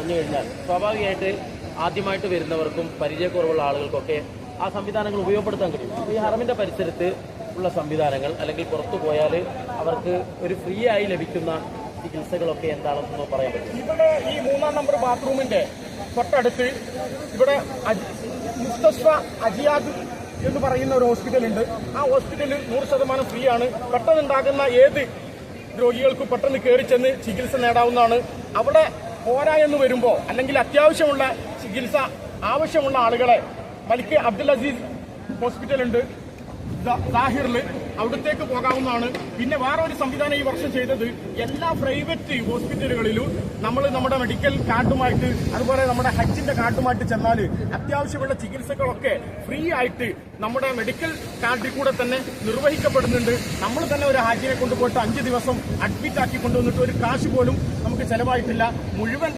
പറഞ്ഞു കഴിഞ്ഞാൽ സ്വാഭാവികമായിട്ട് ആദ്യമായിട്ട് വരുന്നവർക്കും പരിചയക്കുറവുള്ള ആളുകൾക്കൊക്കെ ആ സംവിധാനങ്ങൾ ഉപയോഗപ്പെടുത്താൻ കഴിയും. ഈ ഹറമിന്റെ പരിസരത്ത് ഉള്ള സംവിധാനങ്ങൾ അല്ലെങ്കിൽ പുറത്തു പോയാൽ അവർക്ക് ഒരു ഫ്രീ ആയി ലഭിക്കുന്ന ചികിത്സകളൊക്കെ എന്താണെന്ന് പറയാൻ പറ്റും ഇവിടെ ഈ മൂന്നാം നമ്പർ ബാത്റൂമിന്റെ തൊട്ടടുത്ത് ഇവിടെ അജിയാദ് എന്ന് പറയുന്ന ഒരു ഹോസ്പിറ്റൽ ഉണ്ട്. ആ ഹോസ്പിറ്റലിൽ നൂറ് ശതമാനം ഫ്രീ ആണ്. പെട്ടെന്നുണ്ടാകുന്ന ഏത് രോഗികൾക്കും പെട്ടെന്ന് കയറി ചെന്ന് ചികിത്സ നേടാവുന്നതാണ്. അവിടെ പോരാ എന്ന് വരുമ്പോൾ അല്ലെങ്കിൽ അത്യാവശ്യമുള്ള ചികിത്സ ആവശ്യമുള്ള ആളുകളെ മലിക്ക് അബ്ദുൽ അസീസ് ഹോസ്പിറ്റലുണ്ട് സാഹിറിൽ അവിടത്തേക്ക് പോകാവുന്നതാണ്. പിന്നെ വേറെ ഒരു സംവിധാനം ഈ വർഷം ചെയ്തത് എല്ലാ പ്രൈവറ്റ് ഹോസ്പിറ്റലുകളിലും നമ്മൾ നമ്മുടെ മെഡിക്കൽ കാർഡുമായിട്ട് അതുപോലെ നമ്മുടെ ഹജ്ജിന്റെ കാർഡുമായിട്ട് ചെന്നാൽ അത്യാവശ്യമുള്ള ചികിത്സകളൊക്കെ ഫ്രീ ആയിട്ട് നമ്മുടെ മെഡിക്കൽ കാർഡിൽ കൂടെ തന്നെ നിർവഹിക്കപ്പെടുന്നുണ്ട്. നമ്മൾ തന്നെ ഒരു ഹാജിനെ കൊണ്ടുപോയിട്ട് അഞ്ച് ദിവസം അഡ്മിറ്റ് ആക്കി കൊണ്ടുവന്നിട്ട് ഒരു കാശ് പോലും നമുക്ക് ചെലവായിട്ടില്ല. മുഴുവൻ